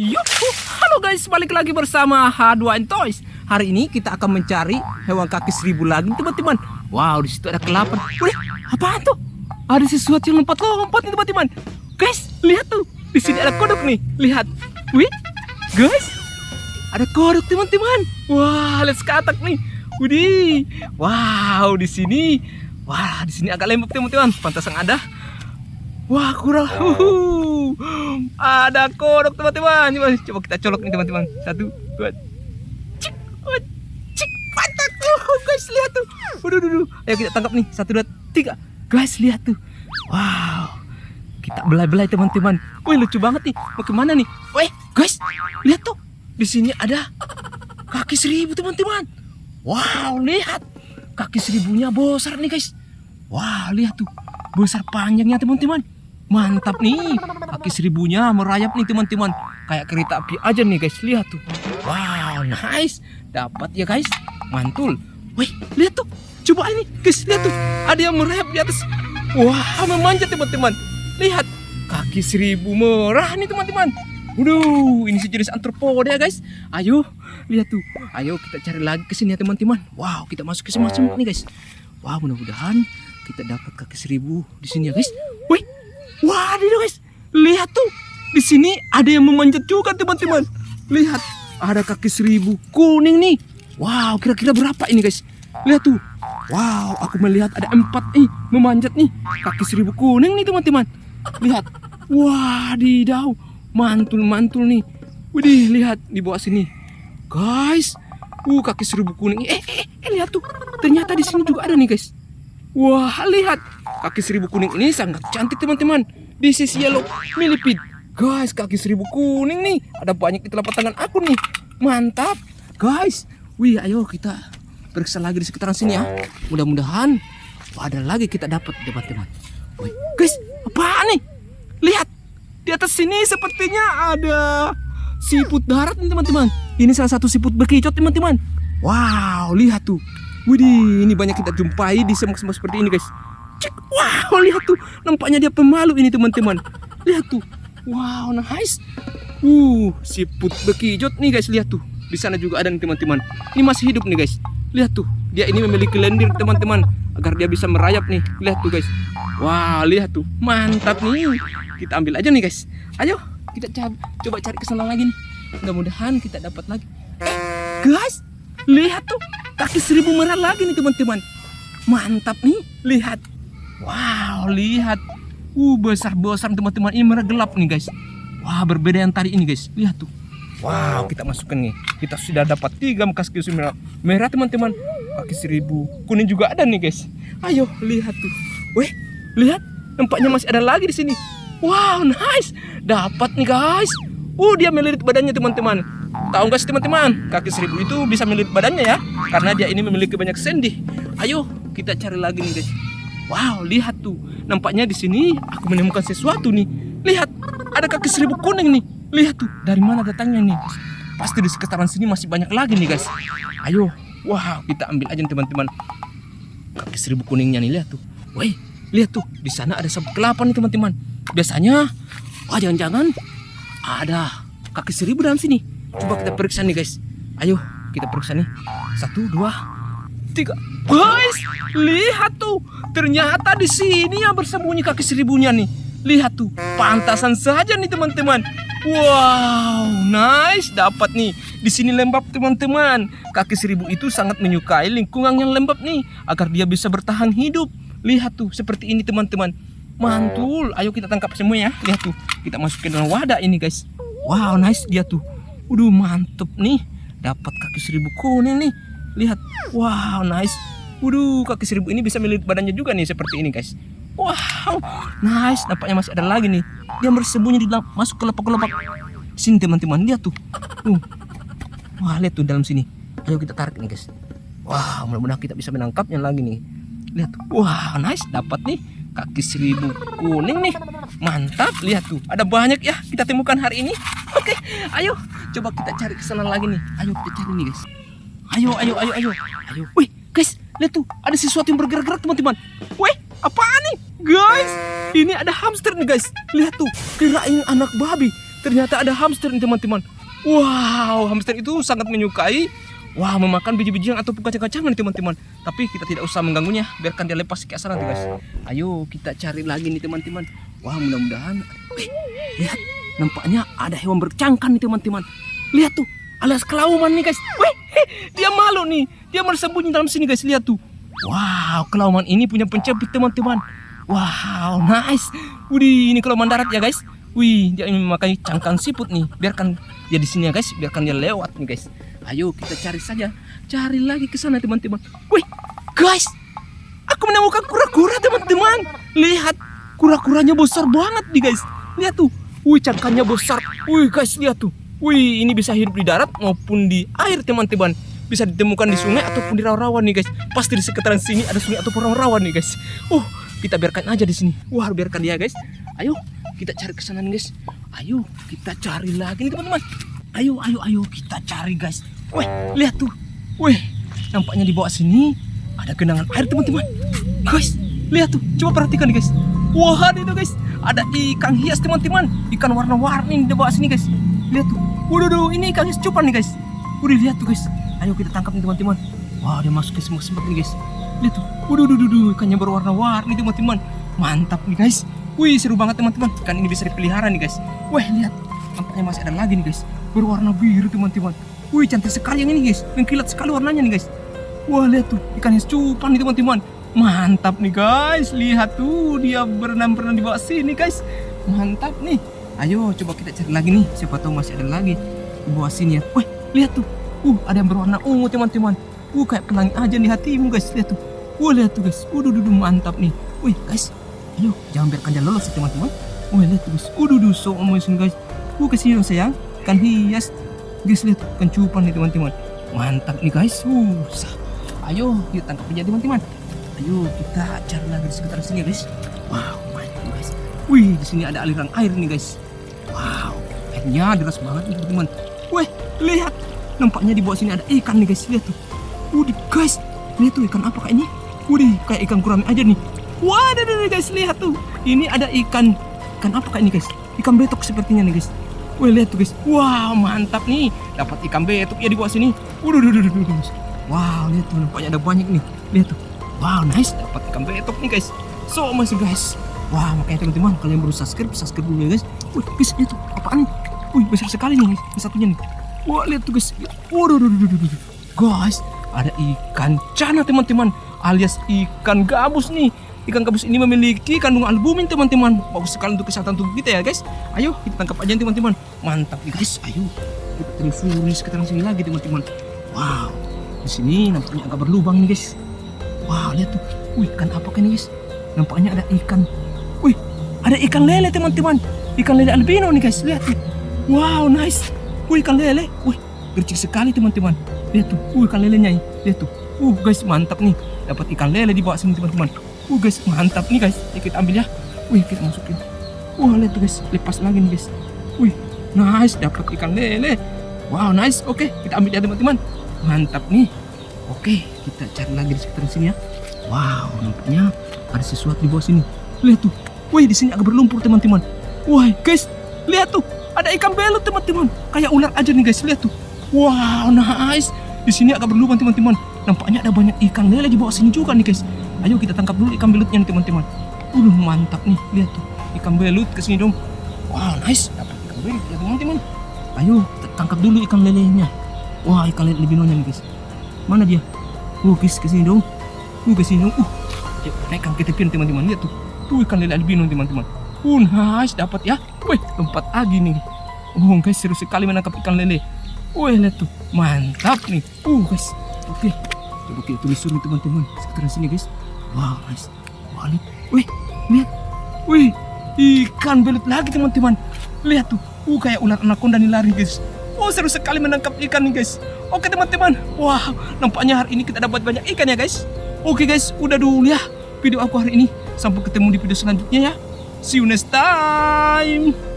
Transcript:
Yuhu, halo guys, balik lagi bersama H2N Toys. Hari ini kita akan mencari hewan kaki seribu lagi, teman-teman. Wow, di situ ada kelapa. Wih, apa tuh? Ada sesuatu yang lompat-lompat nih, teman-teman. Guys, lihat tuh. Di sini ada kodok nih. Lihat. Wih, guys, ada kodok, teman-teman. Wah, lihat sekatak nih. Widih. Wow, di sini. Wah, di sini agak lembab, teman-teman. Pantas yang ada Wah kurang. Uhuh. Ada kodok teman-teman Coba, coba kita colok nih teman-teman. Satu Dua Cik. Oh, Cik. Mantap oh, Guys lihat tuh. Waduh, waduh. Ayo kita tangkap nih. Satu dua tiga. Guys lihat tuh. Wow. Kita belai-belai teman-teman. Wih lucu banget nih. Mau ke mana nih? Wih guys Lihat tuh. Di sini ada Kaki seribu teman-teman. Wow lihat. Kaki seribunya besar nih guys. Wow lihat tuh. Besar panjangnya teman-teman Mantap nih, kaki seribunya merayap nih teman-teman. Kayak kereta api aja nih guys, lihat tuh. Wow, nice. Dapat ya guys, mantul. Wih, lihat tuh. Coba ini guys, lihat tuh. Ada yang merayap di atas. Wah, memanjat teman-teman. Lihat, kaki seribu merah nih teman-teman. Waduh, ini sejenis antropoda ya guys. Ayo, lihat tuh. Ayo kita cari lagi ke sini ya teman-teman. Wow, kita masuk ke masuk nih guys. Wah, mudah-mudahan kita dapat kaki seribu di sini ya guys. Wah, ini guys, lihat tuh. Di sini ada yang memanjat juga teman-teman. Lihat, ada kaki seribu kuning nih. Wow, kira-kira berapa ini guys? Lihat tuh. Wow, aku melihat ada empat nih memanjat nih. Kaki seribu kuning nih teman-teman. Lihat. Wah, didau. Mantul-mantul nih. Widih, lihat di bawah sini. Guys, uh kaki seribu kuning. Eh, eh, eh, lihat tuh. Ternyata di sini juga ada nih guys. Wah, lihat. Kaki seribu kuning ini sangat cantik teman-teman. This is yellow millipede. Guys, kaki seribu kuning nih. Ada banyak di telapak tangan aku nih. Mantap. Guys, wih ayo kita periksa lagi di sekitaran sini ya. Mudah-mudahan ada lagi kita dapat teman-teman. Guys, apa nih? Lihat. Di atas sini sepertinya ada siput darat nih teman-teman. Ini salah satu siput bekicot teman-teman. Wow, lihat tuh. Widih, ini banyak kita jumpai di semak-semak seperti ini guys. Cek, wow, lihat tuh, nampaknya dia pemalu ini teman-teman. Lihat tuh, wow, nice. Uh, siput bekijot nih guys, lihat tuh. Di sana juga ada nih teman-teman. Ini masih hidup nih guys. Lihat tuh, dia ini memiliki lendir teman-teman agar dia bisa merayap nih. Lihat tuh guys. Wow, lihat tuh, mantap nih. Kita ambil aja nih guys. Ayo, kita coba cari ke sana lagi nih. Mudah-mudahan kita dapat lagi. Guys, lihat tuh kaki seribu merah lagi nih teman-teman mantap nih lihat wow lihat. Uh besar besar teman-teman ini merah gelap nih guys. Wah berbeda yang tadi ini guys. Lihat tuh. Wow kita masukkan nih. Kita sudah dapat tiga bekas kaki merah. Merah teman-teman. Kaki seribu. Kuning juga ada nih guys. Ayo lihat tuh. Weh lihat. Nampaknya masih ada lagi di sini. Wow nice. Dapat nih guys. Uh dia melilit badannya teman-teman. Tahu nggak sih teman-teman, kaki seribu itu bisa melilit badannya ya, karena dia ini memiliki banyak sendi. Ayo kita cari lagi nih guys. Wow, lihat tuh, nampaknya di sini aku menemukan sesuatu nih. Lihat, ada kaki seribu kuning nih. Lihat tuh, dari mana datangnya nih? Pasti di sekitaran sini masih banyak lagi nih guys. Ayo, wow, kita ambil aja teman-teman. Kaki seribu kuningnya nih, lihat tuh. Woi, lihat tuh, di sana ada sabut kelapa nih teman-teman. Biasanya, wah jangan-jangan ada kaki seribu dalam sini. Coba kita periksa nih guys. Ayo kita periksa nih. Satu, dua, tiga. Guys, lihat tuh. Ternyata di sini yang bersembunyi kaki seribunya nih. Lihat tuh, pantasan saja nih teman-teman. Wow, nice, dapat nih. Di sini lembab teman-teman. Kaki seribu itu sangat menyukai lingkungan yang lembab nih, agar dia bisa bertahan hidup. Lihat tuh, seperti ini teman-teman. Mantul, ayo kita tangkap semua ya. Lihat tuh, kita masukin dalam wadah ini guys. Wow, nice dia tuh. Waduh mantep nih Dapat kaki seribu kuning nih Lihat. Wow nice. Waduh kaki seribu ini bisa melilit badannya juga nih Seperti ini guys. Wow Nice. Nampaknya masih ada lagi nih. Dia bersembunyi di dalam Masuk ke lepak-lepak Sini teman-teman Lihat tuh. Uh. Wah lihat tuh dalam sini. Ayo kita tarik nih guys. Wah mudah-mudahan kita bisa menangkapnya lagi nih. Lihat tuh. Wah nice. Dapat nih Kaki seribu kuning nih. Mantap. Lihat tuh. Ada banyak ya Kita temukan hari ini. Oke Ayo. Coba kita cari ke sana lagi nih. Ayo kita cari nih guys. Ayo, ayo, ayo, ayo. Ayo. Wih, guys, lihat tuh. Ada sesuatu yang bergerak-gerak teman-teman. Wih, apaan nih? Guys, ini ada hamster nih guys. Lihat tuh, kirain anak babi. ternyata ada hamster nih teman-teman. Wow, hamster itu sangat menyukai Wah, memakan biji-bijian ataupun kacang-kacangan teman-teman. Tapi kita tidak usah mengganggunya, biarkan dia lepas ke guys. Ayo kita cari lagi nih teman-teman. Wah, mudah-mudahan. Wih, lihat, nampaknya ada hewan bercangkan nih teman-teman. Lihat tuh, alias kelauman nih guys. Wih, dia malu nih. Dia bersembunyi dalam sini guys. Lihat tuh. Wow, kelauman ini punya pencapit teman-teman. Wow, nice. Wih, ini kelauman darat ya guys. Wih, dia ini memakai cangkang siput nih. Biarkan dia di sini ya guys, biarkan dia lewat nih guys. Ayo kita cari saja. Cari lagi ke sana teman-teman. Wih, guys. Aku menemukan kura-kura teman-teman. Lihat, kura-kuranya besar banget nih guys. Lihat tuh. Wih, cangkangnya besar. Wih, guys, lihat tuh. Wih, ini bisa hidup di darat maupun di air teman-teman. Bisa ditemukan di sungai ataupun di rawa-rawa nih guys. Pasti di sekitaran sini ada sungai ataupun rawa-rawa nih guys. Oh, kita biarkan aja di sini. Wah, biarkan dia guys. Ayo, kita cari ke sana nih guys. Ayo, kita cari lagi nih teman-teman. Ayo, ayo, ayo kita cari guys. Wih, lihat tuh. Wih, nampaknya di bawah sini ada genangan air teman-teman. Guys, lihat tuh. Coba perhatikan guys. Wah, itu guys. Ada ikan hias teman-teman. Ikan warna-warni di bawah sini guys. Lihat tuh. Waduh, ini ikan hias cupan nih guys. Udah lihat tuh guys. Ayo kita tangkap nih teman-teman. Wah, dia masuk ke semua sempat nih guys. Lihat tuh. Waduh, waduh, waduh, ikannya berwarna-warni teman-teman. Mantap nih guys. Wih, seru banget teman-teman. Ikan ini bisa dipelihara nih guys. Wah, lihat. Nampaknya masih ada lagi nih guys berwarna biru teman-teman. Wih cantik sekali yang ini guys, mengkilat sekali warnanya nih guys. Wah lihat tuh ikannya cupan nih teman-teman. Mantap nih guys, lihat tuh dia berenang-berenang di bawah sini guys. Mantap nih. Ayo coba kita cari lagi nih, siapa tahu masih ada lagi. Di bawah sini ya. Wih lihat tuh, uh ada yang berwarna ungu teman-teman. Uh kayak pelangi aja nih hatimu guys, lihat tuh. Wah lihat tuh guys, udah duduh mantap nih. Wih guys, ayo jangan biarkan dia lolos teman-teman. Wah lihat tuh guys, udah duduh so amazing guys. Uh ke sini dong sayang. Ikan hias. Guys lihat ikan cupang nih teman-teman. Mantap nih guys. Uh ayo yuk tangkap aja teman-teman. Ayo kita cari lagi di sekitar sini guys. Wow mantap guys. Wih di sini ada aliran air nih guys wow airnya deras banget nih teman-teman. Wih lihat. Nampaknya di bawah sini ada ikan nih guys. Lihat tuh. Wih guys lihat tuh ikan apa kayak ini? Wih kayak ikan gurame aja nih. Waduh guys lihat tuh. Ini ada ikan ikan apa kayak ini guys? Ikan betok sepertinya nih guys. Wih lihat tuh guys, wow mantap nih, dapat ikan betuk ya di bawah sini. Waduh, waduh, waduh, waduh, Wow, lihat tuh, nampaknya ada banyak nih. Lihat tuh, wow nice, dapat ikan betuk nih guys. So masih guys. Wah makanya teman-teman kalian baru subscribe, subscribe dulu ya guys. Wih guys itu apaan? Wih besar sekali nih guys, satunya nih. Wah lihat tuh guys, waduh. Guys, ada ikan cana teman-teman, alias ikan gabus nih. Ikan gabus ini memiliki kandungan albumin teman-teman. Bagus sekali untuk kesehatan tubuh kita ya guys. Ayo kita tangkap aja teman-teman. Mantap nih guys. Ayo kita telusuri sekitar sini lagi teman-teman. Wow di sini nampaknya agak berlubang nih guys. Wow lihat tuh. Wih ikan apa kan guys? Nampaknya ada ikan ada ikan lele teman-teman ikan lele albino nih guys lihat tuh wow nice wih ikan lele wih gercik sekali teman-teman lihat tuh wih ikan lelenya lihat tuh uh guys mantap nih dapat ikan lele di bawah sini teman-teman Uh guys, mantap nih guys. Ya, kita ambil ya. Wih, kita masukin. Wah, lihat tuh guys, lepas lagi nih guys. Wih, nice, dapat ikan lele. Wow, nice. Oke, kita ambil ya teman-teman. Mantap nih. Oke, kita cari lagi di sekitar sini ya. Wow, nampaknya ada sesuatu di bawah sini. Lihat tuh. Wih, di sini agak berlumpur teman-teman. Wah, guys, lihat tuh. Ada ikan belut teman-teman. Kayak ular aja nih guys, lihat tuh. Wow, nice. Di sini agak berlubang teman-teman. Nampaknya ada banyak ikan lele di bawah sini juga nih guys. Ayo kita tangkap dulu ikan belutnya nih teman-teman. Uh mantap nih, lihat tuh ikan belut ke sini dong. Wow nice, dapat ikan belut ya teman-teman. Ayo kita tangkap dulu ikan lelenya. Wah ikan lele albinonya nih guys. Mana dia? Uh guys ke sini dong. Uh ke sini dong. Uh, naikkan ke tepian teman-teman lihat tuh. Tuh ikan lele albino teman-teman. Uh nice dapat ya. Wih lompat lagi nih. Oh guys seru sekali menangkap ikan lele. Wih lihat tuh mantap nih. Uh guys. Oke. Coba kita telusuri teman-teman sekitar sini guys. Wow. Wah, lihat. Wih, lihat. Wih, ikan belut lagi teman-teman. Lihat tuh. Uh, kayak ular anaconda nih lari guys. Oh, seru sekali menangkap ikan nih guys. Oke teman-teman. Wah, nampaknya hari ini kita dapat banyak ikan ya guys. Oke guys, udah dulu ya video aku hari ini. Sampai ketemu di video selanjutnya ya. See you next time.